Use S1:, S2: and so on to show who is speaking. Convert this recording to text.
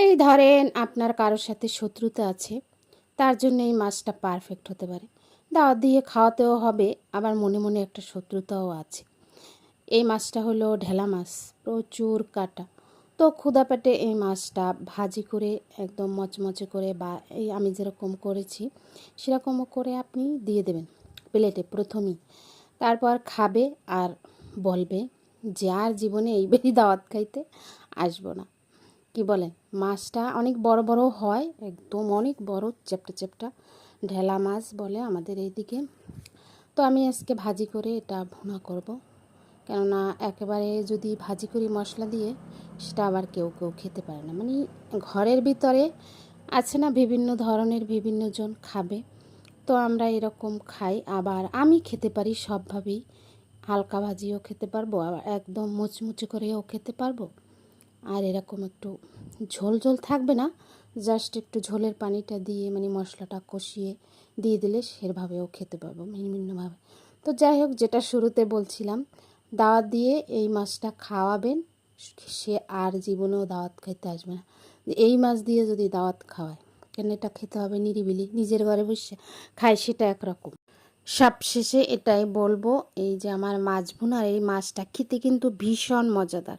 S1: এই ধরেন আপনার কারোর সাথে শত্রুতা আছে, তার জন্য এই মাছটা পারফেক্ট হতে পারে। দাওয়াত দিয়ে খাওয়াতেও হবে, আবার মনে মনে একটা শত্রুতাও আছে। এই মাছটা হলো ঢেলা মাছ, প্রচুর কাটা। তো ক্ষুদা পেটে এই মাছটা ভাজি করে একদম মচমচে করে বা এই আমি যেরকম করেছি, সেরকমও করে আপনি দিয়ে দেবেন প্লেটে প্রথমেই। তারপর খাবে আর বলবে, যে আর জীবনে এই দাওয়াত খাইতে আসব না। কি বলে, মাছটা অনেক বড় বড় হয়, একদম অনেক বড় চেপটা চেপটা ঢেলা মাছ বলে আমাদের এইদিকে। তো আমি আজকে ভাজি করে এটা ভুনা করব। কেননা একেবারে যদি ভাজি করি মশলা দিয়ে, সেটা আবার কেউ কেউ খেতে পারে না। মানে ঘরের ভিতরে আছে না বিভিন্ন ধরনের বিভিন্ন জন খাবে। তো আমরা এরকম খাই, আবার আমি খেতে পারি সবভাবেই। হালকা ভাজিও খেতে পারব, আবার একদম মুচমুচে করেও খেতে পারব। আর এরকম একটু ঝোল ঝোল থাকবে না জাস্ট একটু ঝোলের পানিটা দিয়ে মানে মশলাটা কষিয়ে দিয়ে দিলে সেভাবেও খেতে পারব ভিন্নভাবে তো যাই হোক, যেটা শুরুতে বলছিলাম, দাওয়াত দিয়ে এই মাছটা খাওয়াবেন, সে আর জীবনেও দাওয়াত খাইতে আসবে না। এই মাছ দিয়ে যদি দাওয়াত খাওয়ায়, কেন এটা খেতে হবে নিরিবিলি? নিজের ঘরে বসে খায় সেটা একরকম। সবশেষে এটাই বলব, এই যে আমার মাছ ভুনার এই মাছটা খেতে কিন্তু ভীষণ মজাদার।